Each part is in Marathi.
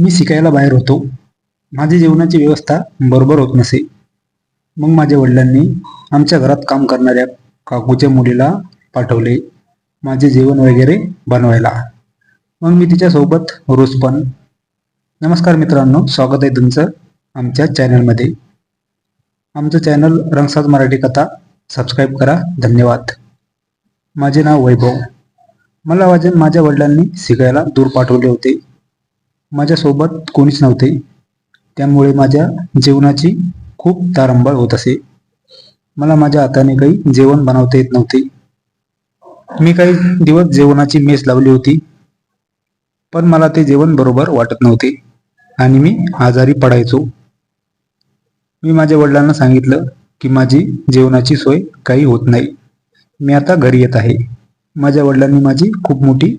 मी शिकायला बाहेर होतो. माझी जेवणाची व्यवस्था बरोबर होत नसे. मग माझ्या वडिलांनी आमच्या घरात काम करणाऱ्या काकूच्या मुलीला पाठवले. माझे जेवण वगैरे बनवायला. मग मी तिच्यासोबत रोज पण. नमस्कार मित्रांनो स्वागत आहे तुमचं आमच्या चॅनलमध्ये. आमचं चॅनल रंगसाज मराठी कथा सबस्क्राईब करा. धन्यवाद. माझे नाव वैभव. मला माझ्या माझ्या वडिलांनी शिकायला दूर पाठवले होते. माझ्यासोबत कोणीच नव्हते. त्यामुळे माझ्या जेवणाची खूप तारंबळ होत असे. मला माझ्या हाताने काही जेवण बनवता येत नव्हते. मी काही दिवस जेवणाची मेस लावली होती पण मला ते जेवण बरोबर वाटत नव्हते आणि मी आजारी पडायचो. मी माझ्या वडिलांना सांगितलं की माझी जेवणाची सोय काही होत नाही. मी आता घरी येत आहे. माझ्या वडिलांनी माझी खूप मोठी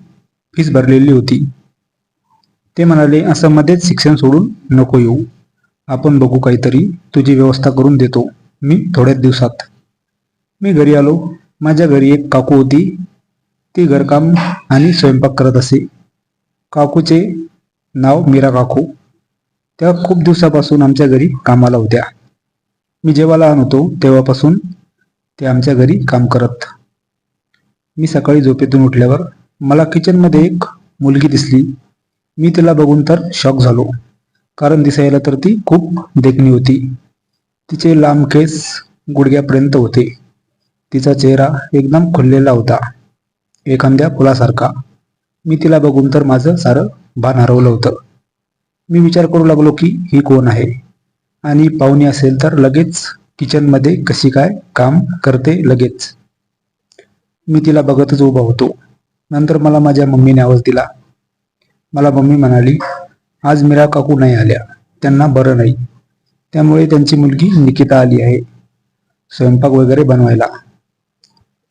फीस भरलेली होती. ते म्हणाले असं मध्येच शिक्षण सोडून नको येऊ. आपण बघू काहीतरी. तुझी व्यवस्था करून देतो. मी थोड्याच दिवसात. मी घरी आलो. माझ्या घरी एक काकू होती. ती घरकाम आणि स्वयंपाक करत असे. काकूचे नाव मीरा काकू. त्या खूप दिवसापासून आमच्या घरी कामाला होत्या. मी जेव्हा लहान होतो तेव्हापासून ते आमच्या घरी काम करत. मी सकाळी झोपेतून उठल्यावर मला किचनमध्ये एक मुलगी दिसली. मी तिला बघून तर शॉक झालो. कारण दिसायला तर ती खूप देखणी होती. तिचे लांब केस गुडघ्यापर्यंत होते. तिचा चेहरा एकदम खुललेला होता. एखाद्या फुलासारखा. मी तिला बघून तर माझं सारं भान हरवलं होतं. मी विचार करू लागलो की ही कोण आहे? आणि पाहुणी असेल तर लगेच किचनमध्ये कशी काय काम करते लगेच. मी तिला बघतच उभा होतो. नंतर मला माझ्या मम्मीने आवाज दिला. मला मम्मी म्हणाली आज मीरा काकू नाही आल्या त्यांना बरं नाही. त्यामुळे त्यांची मुलगी निकिता आली आहे. स्वयंपाक वगैरे बनवायला.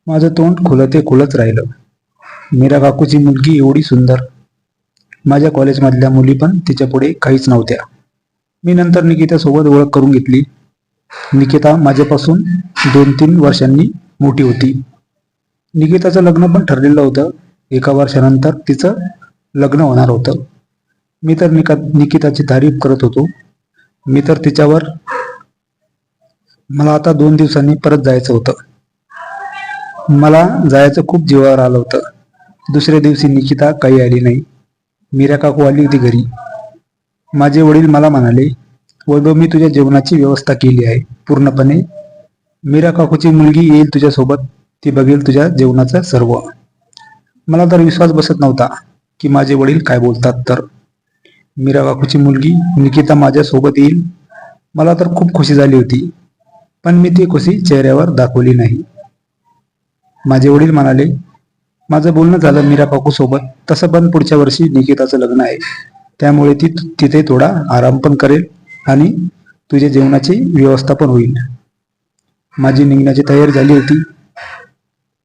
माझं तोंड खुलं ते खुलत राहिलं. मीरा काकूची मुलगी एवढी सुंदर. माझ्या कॉलेजमधल्या मुली पण तिच्या पुढे काहीच नव्हत्या. मी नंतर निकितासोबत ओळख करून घेतली. निकिता माझ्यापासून दोन तीन वर्षांनी मोठी होती. निकिताचं लग्न पण ठरलेलं होतं. एका वर्षानंतर तिचं लग्न होणार होतं. मी तर निका निकिताची तारीफ करत होतो. मी तर तिच्यावर मला आता दोन दिवसांनी परत जायचं होतं. मला जायचं खूप जीवावर आलं होतं. दुसऱ्या दिवशी निकिता काही आली नाही. मीरा काकू आली होती घरी. माझे वडील मला म्हणाले वैभव मी तुझ्या जेवणाची व्यवस्था केली आहे. पूर्णपणे मीरा काकूची मुलगी येईल तुझ्यासोबत. ती बघेल तुझ्या जेवणाचं सर्व. मला तर विश्वास बसत नव्हता. की माझे वडील काय बोलतात तर? मीरा काकूची मुलगी निकिता माझ्यासोबत येईल. मला तर खूप खुशी झाली होती पण मी ती खुशी चेहऱ्यावर दाखवली नाही. माझे वडील म्हणाले माझं बोलणं झालं मीरा काकू सोबत तसं पण पुढच्या वर्षी निकिताचं लग्न आहे. त्यामुळे ती तिथे थोडा आराम पण करेल आणि तुझ्या जेवणाची व्यवस्था पण होईल. माझी निघण्याची तयारी झाली होती.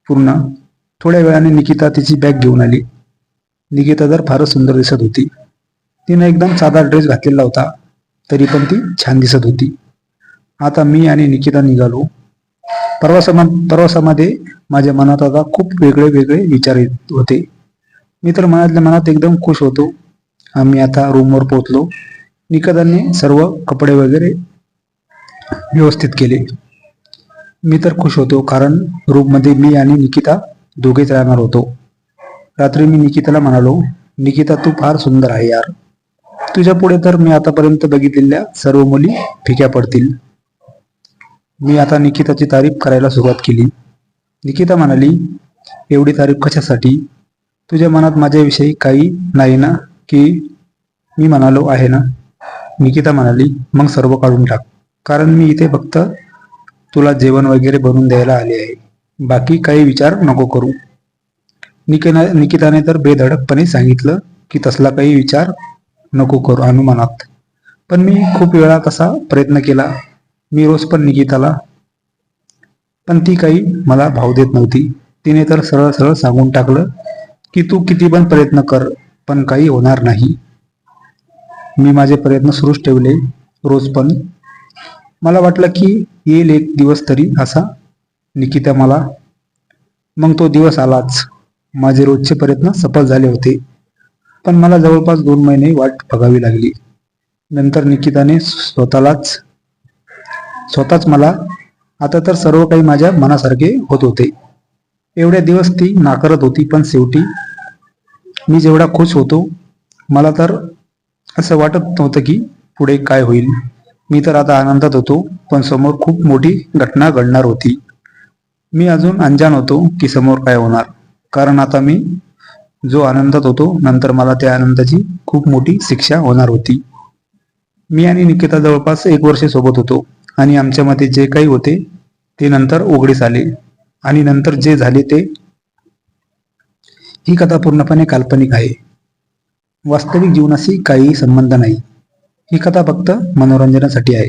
पूर्ण थोड्या वेळाने निकिता तिची बॅग घेऊन आली. निकिता तर फारच सुंदर दिसत होती. तिनं एकदम साधा ड्रेस घातलेला होता तरी पण ती छान दिसत होती. आता मी आणि निकिता निघालो. प्रवासामा प्रवासामध्ये माझ्या मनात आता खूप वेगळे वेगळे विचार येत होते. मी तर मनातल्या मनात एकदम खुश होतो. आम्ही आता रूमवर पोहोचलो. निकिताने सर्व कपडे वगैरे व्यवस्थित केले. मी तर खुश होतो कारण रूममध्ये मी आणि निकिता दोघेच राहणार होतो. रात्री मी निकिताला म्हणालो निकिता तू फार सुंदर आहे यार. तुझ्या पुढे तर मी आतापर्यंत बघितलेल्या सर्व मुली फिक्या पडतील. मी आता निकिताची तारीफ करायला सुरुवात केली. निकिता म्हणाली एवढी तारीफ कशासाठी? तुझ्या मनात माझ्याविषयी काही नाही ना की मी म्हणालो आहे ना. निकिता म्हणाली मग सर्व काढून टाक. कारण मी इथे फक्त तुला जेवण वगैरे बनवून द्यायला आले आहे. बाकी काही विचार नको करू. निकिना निकिताने तर बेधडकपणे सांगितलं की तसला काही विचार नको करू अनुमानात. पण मी खूप वेळा तसा प्रयत्न केला. मी रोज पण निकिताला पण ती काही मला भाव देत नव्हती. तिने तर सरळ सरळ सांगून टाकलं की तू किती पण प्रयत्न कर पण काही होणार नाही. मी माझे प्रयत्न सुरूच ठेवले रोज पण. मला वाटलं की येईल एक दिवस तरी असा निकिता मला. मग तो दिवस आलाच. माझे रोजचे प्रयत्न सफल झाले होते. पण मला जवळपास दोन महिने वाट बघावी लागली. नंतर निकिताने स्वतःलाच स्वतःच मला आता तर सर्व काही माझ्या मनासारखे होत होते. एवढ्या दिवस ती नाकारत होती पण शेवटी मी जेवढा खुश होतो मला तर असं वाटत नव्हतं की पुढे काय होईल. मी तर आता आनंदात होतो पण समोर खूप मोठी घटना घडणार होती. मी अजून अंजान होतो की समोर काय होणार. कारण आता मी जो आनंदात होतो नंतर मला त्या आनंदाची खूप मोठी शिक्षा होणार होती. मी आणि निकिता जवळपास एक वर्ष सोबत होतो आणि आमच्यामध्ये जे काही होते ते नंतर उघडीस आले. आणि नंतर जे झाले ते ही कथा पूर्णपणे काल्पनिक आहे. वास्तविक जीवनाशी काहीही संबंध नाही. ही कथा फक्त मनोरंजनासाठी आहे.